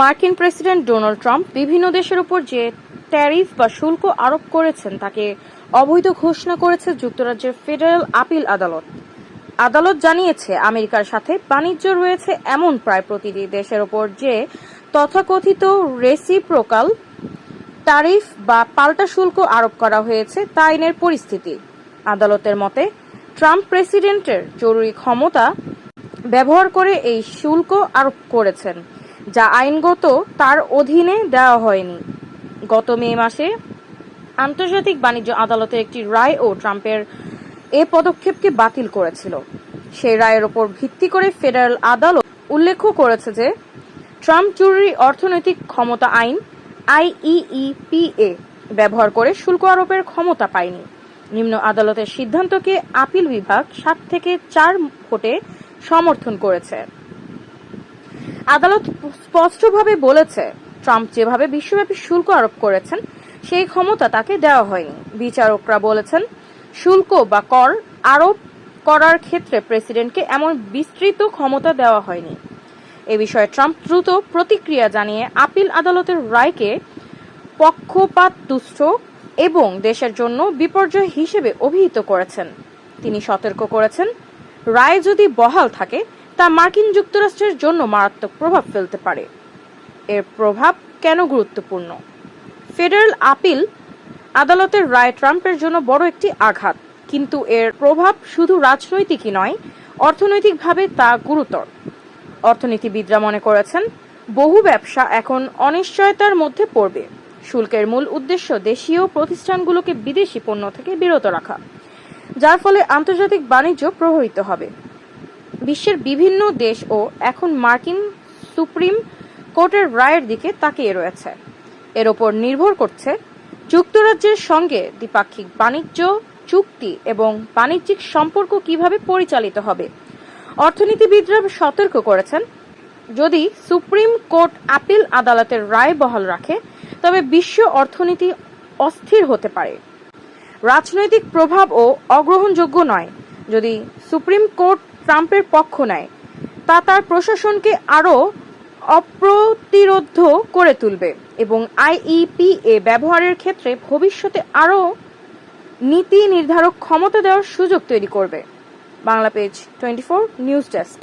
মার্কিন president Donald Trump বিভিন্ন দেশের উপর যে ট্যারিফ বা শুল্ক আরোপ করেছেন, তাকে অবৈধ ঘোষণা করেছে যুক্তরাজ্যের ফেডারেল আপিল আদালত। আদালত জানিয়েছে, আমেরিকার সাথে বাণিজ্য রয়েছে এমন প্রায় প্রতিটি দেশের ওপর যে তথাকথিত রেসিপ্রোকাল ট্যারিফ বা পাল্টা শুল্ক আরোপ করা হয়েছে তা আইনের পরিস্থিতি। আদালতের মতে, ট্রাম্প প্রেসিডেন্টের জরুরি ক্ষমতা ব্যবহার করে এই শুল্ক আরোপ করেছেন। যা আইনগত, তার অধীনে দেওয়া হয়নি। গত মে মাসে আন্তর্জাতিক বাণিজ্য আদালতের একটি রায় ও ট্রাম্পের এ পদক্ষেপকে বাতিল করেছিল। সেই রায়ের ওপর ভিত্তি করে ফেডারেল আদালত উল্লেখ করেছে যে, ট্রাম্প জরুরি অর্থনৈতিক ক্ষমতা আইন আইইইপিএ ব্যবহার করে শুল্ক আরোপের ক্ষমতা পায়নি। নিম্ন আদালতের সিদ্ধান্তকে আপিল বিভাগ সাত থেকে চার ভোটে সমর্থন করেছে। আদালত স্পষ্টভাবে বলেছে, ট্রাম্প যেভাবে বিশ্বব্যাপী শুল্ক আরোপ করেছেন, সেই ক্ষমতা তাকে দেওয়া হয়নি। বিচারকরা বলেছেন, শুল্ক বা কর আরোপ করার ক্ষেত্রে প্রেসিডেন্টকে এমন বিস্তৃত ক্ষমতা দেওয়া হয়নি। এ বিষয়ে ট্রাম্প দ্রুত প্রতিক্রিয়া জানিয়ে আপিল আদালতের রায়কে পক্ষপাত দুষ্ট এবং দেশের জন্য বিপর্যয় হিসেবে অভিহিত করেছেন। তিনি সতর্ক করেছেন রায় যদি বহাল থাকে, তা মার্কিন যুক্তরাষ্ট্রের জন্য মারাত্মক প্রভাব ফেলতে পারে। এর প্রভাব কেন গুরুত্বপূর্ণ? ফেডারেল আপিল আদালতের রায় ট্রাম্পের জন্য বড় একটি আঘাত, কিন্তু এর প্রভাব শুধু রাজনৈতিকই নয়, অর্থনৈতিকভাবে তা গুরুতর। অর্থনীতিবিদরা মনে করেছেন, বহু ব্যবসা এখন অনিশ্চয়তার মধ্যে পড়বে। শুল্কের মূল উদ্দেশ্য দেশীয় প্রতিষ্ঠানগুলোকে বিদেশি পণ্য থেকে বিরত রাখা। যার ফলে আন্তর্জাতিক বাণিজ্য প্রভাবিত হবে। বিশ্বের বিভিন্ন দেশ ও এখন মার্কিন সুপ্রিম কোর্টের রায়ের দিকে তাকিয়ে রয়েছে। এর ওপর নির্ভর করছে যুক্তরাজ্যের সঙ্গে দ্বিপাক্ষিক বাণিজ্য, চুক্তি এবং বাণিজ্যিক সম্পর্ক কীভাবে পরিচালিত হবে। অর্থনীতিবিদরা সতর্ক করেছেন, যদি সুপ্রিম কোর্ট আপিল আদালতের রায় বহাল রাখে, তবে বিশ্ব অর্থনীতি অস্থির হতে পারে। রাজনৈতিক প্রভাব ও অগ্রহণযোগ্য নয়। যদি সুপ্রিম কোর্ট ট্রাম্পের পক্ষ নেয়, তা তার প্রশাসনকে আরও অপ্রতিরোধ করে তুলবে এবং আইইপিএ ব্যবহারের ক্ষেত্রে ভবিষ্যতে আরও নীতি নির্ধারক ক্ষমতা দেওয়ার সুযোগ তৈরি করবে। Bangla page twenty four news desk.